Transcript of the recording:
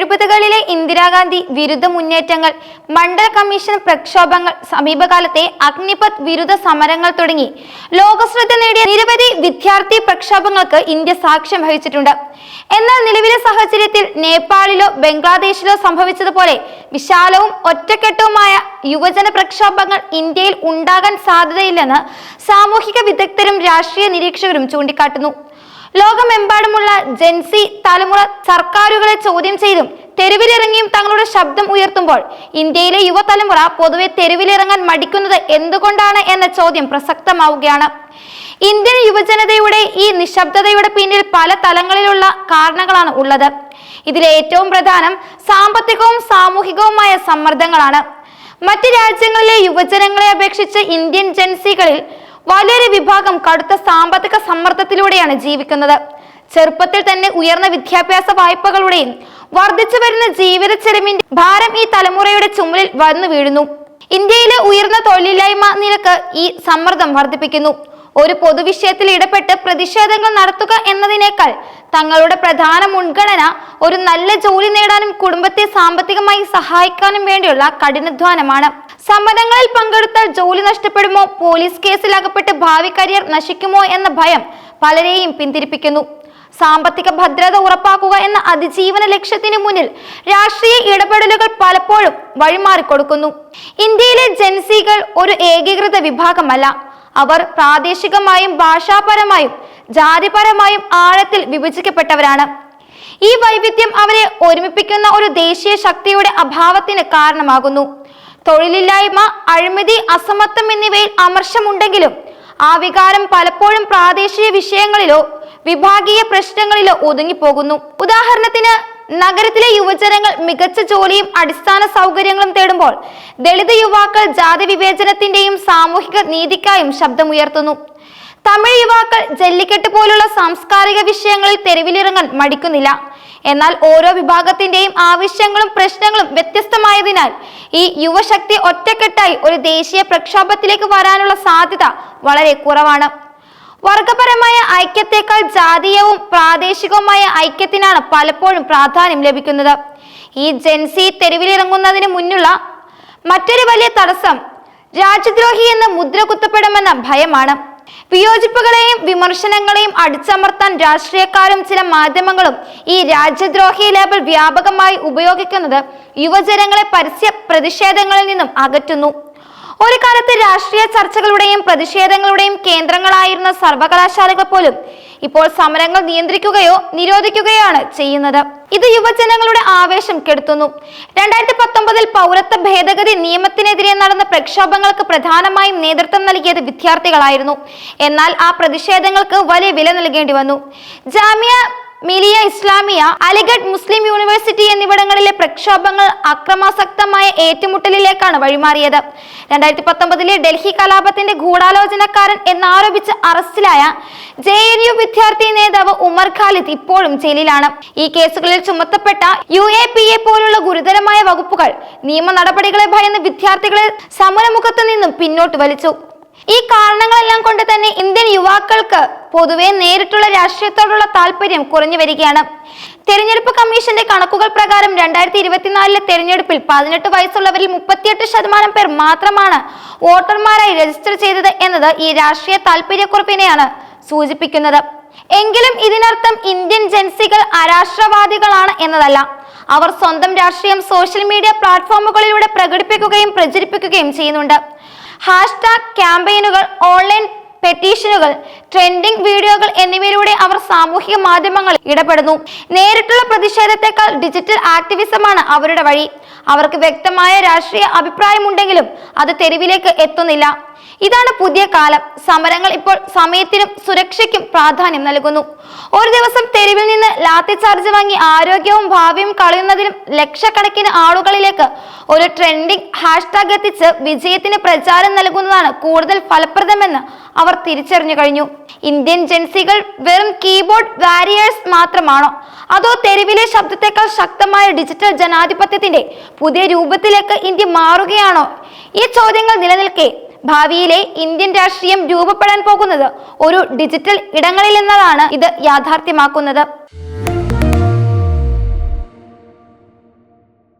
എഴുപതുകളിലെ ഇന്ദിരാഗാന്ധി വിരുദ്ധ മുന്നേറ്റങ്ങൾ മണ്ഡല കമ്മീഷൻ പ്രക്ഷോഭങ്ങൾ സമീപകാലത്തെ അഗ്നിപത് വിരുദ്ധ സമരങ്ങൾ തുടങ്ങി. ലോകശ്രദ്ധ നേടിയ നിരവധി വിദ്യാർത്ഥി പ്രക്ഷോഭങ്ങൾക്ക് ഇന്ത്യ സാക്ഷ്യം വഹിച്ചിട്ടുണ്ട്. എന്നാൽ നിലവിലെ സാഹചര്യത്തിൽ നേപ്പാളിലോ ബംഗ്ലാദേശിലോ സംഭവിച്ചതുപോലെ വിശാലവും ഒറ്റക്കെട്ടവുമായ യുവജന പ്രക്ഷോഭങ്ങൾ ഇന്ത്യയിൽ ഉണ്ടാകാൻ സാധ്യതയില്ലെന്ന് സാമൂഹിക വിദഗ്ധരും രാഷ്ട്രീയ നിരീക്ഷകരും ചൂണ്ടിക്കാട്ടുന്നു. ലോകമെമ്പാടുമുള്ള ജെൻസി തലമുറ സർക്കാരുകളെ ചോദ്യം ചെയ്തും തെരുവിലിറങ്ങിയും തങ്ങളുടെ ശബ്ദം ഉയർത്തുമ്പോൾ ഇന്ത്യയിലെ യുവതലമുറ പൊതുവെ തെരുവിലിറങ്ങാൻ മടിക്കുന്നത് എന്തുകൊണ്ടാണ് എന്ന ചോദ്യം പ്രസക്തമാവുകയാണ്. ഇന്ത്യൻ യുവജനതയുടെ ഈ നിശബ്ദതയുടെ പിന്നിൽ പല തലങ്ങളിലുള്ള കാരണങ്ങളാണ് ഉള്ളത്. ഇതിലെ ഏറ്റവും പ്രധാനം സാമ്പത്തികവും സാമൂഹികവുമായ സമ്മർദ്ദങ്ങളാണ്. മറ്റ് രാജ്യങ്ങളിലെ യുവജനങ്ങളെ അപേക്ഷിച്ച് ഇന്ത്യൻ ജൻസികളിൽ വലിയൊരു വിഭാഗം കടുത്ത സാമ്പത്തിക സമ്മർദ്ദത്തിലൂടെയാണ് ജീവിക്കുന്നത്. ചെറുപ്പത്തിൽ തന്നെ ഉയർന്ന വിദ്യാഭ്യാസ വായ്പകളുടെയും വർദ്ധിച്ചു വരുന്ന ജീവിത ചെലവിന്റെ ഭാരം ഈ തലമുറയുടെ ചുമലിൽ വന്നു വീഴുന്നു. ഇന്ത്യയിലെ ഉയർന്ന തൊഴിലില്ലായ്മ നിരക്ക് ഈ സമ്മർദ്ദം വർദ്ധിപ്പിക്കുന്നു. ഒരു പൊതുവിഷയത്തിൽ ഇടപെട്ട് പ്രതിഷേധങ്ങൾ നടത്തുക എന്നതിനേക്കാൾ തങ്ങളുടെ പ്രധാന മുൻഗണന ഒരു നല്ല ജോലി നേടാനും കുടുംബത്തെ സാമ്പത്തികമായി സഹായിക്കാനും വേണ്ടിയുള്ള കഠിനാധ്വാനമാണ്. സമരങ്ങളിൽ പങ്കെടുത്താൽ ജോലി നഷ്ടപ്പെടുമോ? പോലീസ് കേസിൽ അകപ്പെട്ട് ഭാവി കരിയർ നശിക്കുമോ എന്ന ഭയം പലരെയും പിന്തിരിപ്പിക്കുന്നു. സാമ്പത്തിക ഭദ്രത ഉറപ്പാക്കുക എന്ന അതിജീവന ലക്ഷ്യത്തിന് മുന്നിൽ രാഷ്ട്രീയ ഇടപെടലുകൾ പലപ്പോഴും വഴിമാറിക്കൊടുക്കുന്നു. ഇന്ത്യയിലെ ജൻസികൾ ഒരു ഏകീകൃത വിഭാഗമല്ല. അവർ പ്രാദേശികമായും ഭാഷാപരമായും ജാതിപരമായും ആഴത്തിൽ വിഭജിക്കപ്പെട്ടവരാണ്. ഈ വൈവിധ്യം അവരെ ഒരുമിപ്പിക്കുന്ന ഒരു ദേശീയ ശക്തിയുടെ അഭാവത്തിന് കാരണമാകുന്നു. തൊഴിലില്ലായ്മ അഴിമതി അസമത്വം എന്നിവയിൽ അമർഷമുണ്ടെങ്കിലും ആ വികാരം പലപ്പോഴും പ്രാദേശിക വിഷയങ്ങളിലോ വിഭാഗീയ പ്രശ്നങ്ങളിലോ ഒതുങ്ങിപ്പോകുന്നു. ഉദാഹരണത്തിന് നഗരത്തിലെ യുവജനങ്ങൾ മികച്ച ജോലിയും അടിസ്ഥാന സൗകര്യങ്ങളും തേടുമ്പോൾ ദളിത് യുവാക്കൾ ജാതി വിവേചനത്തിന്റെയും സാമൂഹിക നീതിക്കായും ശബ്ദമുയർത്തുന്നു. തമിഴ് യുവാക്കൾ ജല്ലിക്കെട്ട് പോലുള്ള സാംസ്കാരിക വിഷയങ്ങളിൽ തെരുവിലിറങ്ങാൻ മടിക്കുന്നില്ല. എന്നാൽ ഓരോ വിഭാഗത്തിന്റെയും ആവശ്യങ്ങളും പ്രശ്നങ്ങളും വ്യത്യസ്തമായതിനാൽ ഈ യുവശക്തി ഒറ്റക്കെട്ടായി ഒരു ദേശീയ പ്രക്ഷോഭത്തിലേക്ക് വരാനുള്ള സാധ്യത വളരെ കുറവാണ്. വർഗപരമായ ഐക്യത്തെക്കാൾ ജാതീയവും പ്രാദേശികവുമായ ഐക്യത്തിനാണ് പലപ്പോഴും പ്രാധാന്യം ലഭിക്കുന്നത്. ഈ ജൻസി തെരുവിലിറങ്ങുന്നതിന് മുന്നുള്ള മറ്റൊരു വലിയ തടസ്സം രാജ്യദ്രോഹി എന്ന് മുദ്ര കുത്തപ്പെടുമെന്ന ഭയമാണ്. വിയോജിപ്പുകളെയും വിമർശനങ്ങളെയും അടിച്ചമർത്താൻ രാഷ്ട്രീയക്കാരും ചില മാധ്യമങ്ങളും ഈ രാജ്യദ്രോഹി ലേബൽ വ്യാപകമായി ഉപയോഗിക്കുന്നത് യുവജനങ്ങളെ പരസ്യ പ്രതിഷേധങ്ങളിൽ നിന്നും അകറ്റുന്നു. ഒരു കാലത്ത് രാഷ്ട്രീയ ചർച്ചകളുടെയും പ്രതിഷേധങ്ങളുടെയും കേന്ദ്രങ്ങളായിരുന്ന സർവകലാശാലകൾ പോലും ഇപ്പോൾ സമരങ്ങൾ നിയന്ത്രിക്കുകയോ നിരോധിക്കുകയാണ് ചെയ്യുന്നത്. ഇത് യുവജനങ്ങളുടെ ആവേശം കെടുത്തുന്നു. രണ്ടായിരത്തി പത്തൊമ്പതിൽ പൗരത്വ ഭേദഗതി നിയമത്തിനെതിരെ നടന്ന പ്രക്ഷോഭങ്ങൾക്ക് പ്രധാനമായും നേതൃത്വം നൽകിയത് വിദ്യാർത്ഥികളായിരുന്നു. എന്നാൽ ആ പ്രതിഷേധങ്ങൾക്ക് വലിയ വില നൽകേണ്ടി വന്നു. ജാമ്യ മിലിയ ഇസ്ലാമിയ അലിഗഡ് മുസ്ലിം യൂണിവേഴ്സിറ്റി എന്നിവിടങ്ങളിലെ പ്രക്ഷോഭങ്ങൾ അക്രമാസക്തമായ ഏറ്റുമുട്ടലിലേക്കാണ് വഴിമാറിയത്. രണ്ടായിരത്തി പത്തൊമ്പതിലെ ഡൽഹി കലാപത്തിന്റെ ഗൂഢാലോചനക്കാരൻ എന്നാരോപിച്ച് അറസ്റ്റിലായ ജെ എൻ യു വിദ്യാർത്ഥി നേതാവ് ഉമർ ഖാലിദ് ഇപ്പോഴും ജയിലിലാണ്. ഈ കേസുകളിൽ ചുമത്തപ്പെട്ട യു എ പി എ പോലുള്ള ഗുരുതരമായ വകുപ്പുകൾ നിയമ നടപടികളെ ഭയന്ന് വിദ്യാർത്ഥികളെ സമരമുഖത്ത് നിന്നും പിന്നോട്ട് വലിച്ചു. ഈ കാരണങ്ങളെല്ലാം കൊണ്ട് തന്നെ ഇന്ത്യൻ യുവാക്കൾക്ക് പൊതുവെ നേരിട്ടുള്ള രാഷ്ട്രീയത്തോടുള്ള താല്പര്യം കുറഞ്ഞു വരികയാണ്. തെരഞ്ഞെടുപ്പ് കമ്മീഷന്റെ കണക്കുകൾ പ്രകാരം രണ്ടായിരത്തി ഇരുപത്തിനാലിലെ തെരഞ്ഞെടുപ്പിൽ പതിനെട്ട് വയസ്സുള്ളവരിൽ മുപ്പത്തിയെട്ട് ശതമാനം പേർ മാത്രമാണ് വോട്ടർമാരായി രജിസ്റ്റർ ചെയ്തത് എന്നത് ഈ രാഷ്ട്രീയ താല്പര്യക്കുറപ്പിനെയാണ് സൂചിപ്പിക്കുന്നത്. എങ്കിലും ഇതിനർത്ഥം ഇന്ത്യൻ ജൻസികൾ അരാഷ്ട്രവാദികളാണ് എന്നതല്ല. അവർ സ്വന്തം രാഷ്ട്രീയം സോഷ്യൽ മീഡിയ പ്ലാറ്റ്ഫോമുകളിലൂടെ പ്രകടിപ്പിക്കുകയും പ്രചരിപ്പിക്കുകയും ചെയ്യുന്നുണ്ട്. ഹാഷ്ടാഗ് ക്യാമ്പയിനുകൾ ഓൺലൈൻ പെറ്റീഷനുകൾ ട്രെൻഡിംഗ് വീഡിയോകൾ എന്നിവയിലൂടെ അവർ സാമൂഹിക മാധ്യമങ്ങളിൽ ഇടപെടുന്നു. നേരിട്ടുള്ള പ്രതിഷേധത്തെക്കാൾ ഡിജിറ്റൽ ആക്ടിവിസമാണ് അവരുടെ വഴി. അവർക്ക് വ്യക്തമായ രാഷ്ട്രീയ അഭിപ്രായമുണ്ടെങ്കിലും അത് തെരുവിലേക്ക് എത്തുന്നില്ല. ഇതാണ് പുതിയ കാലം. സമരങ്ങൾ ഇപ്പോൾ സമയത്തിനും സുരക്ഷയ്ക്കും പ്രാധാന്യം നൽകുന്നു. ഒരു ദിവസം തെരുവിൽ നിന്ന് ലാത്തി ചാർജ് വാങ്ങി ആരോഗ്യവും ഭാവിയും കളയുന്നതിനും ലക്ഷക്കണക്കിന് ആളുകളിലേക്ക് ഒരു ട്രെൻഡിംഗ് ഹാഷ്ടാഗ് എത്തിച്ച് വിജയത്തിന് പ്രചാരം നൽകുന്നതാണ് കൂടുതൽ ഫലപ്രദമെന്ന് അവർ തിരിച്ചറിഞ്ഞു കഴിഞ്ഞു. ഇന്ത്യൻ ജൻസികൾ വെറും കീബോർഡ് വാരിയേഴ്സ് മാത്രമാണോ? അതോ തെരുവിലെ ശബ്ദത്തെക്കാൾ ശക്തമായ ഡിജിറ്റൽ ജനാധിപത്യത്തിന്റെ പുതിയ രൂപത്തിലേക്ക് ഇന്ത്യ മാറുകയാണോ? ഈ ചോദ്യങ്ങൾ നിലനിൽക്കെ. ഭാവിയിലെ ഇന്ത്യൻ രാഷ്ട്രീയം രൂപപ്പെടാൻ പോകുന്നത് ഒരു ഡിജിറ്റൽ ഇടങ്ങളിൽ എന്നതാണ് ഇത് യാഥാർത്ഥ്യമാക്കുന്നത്.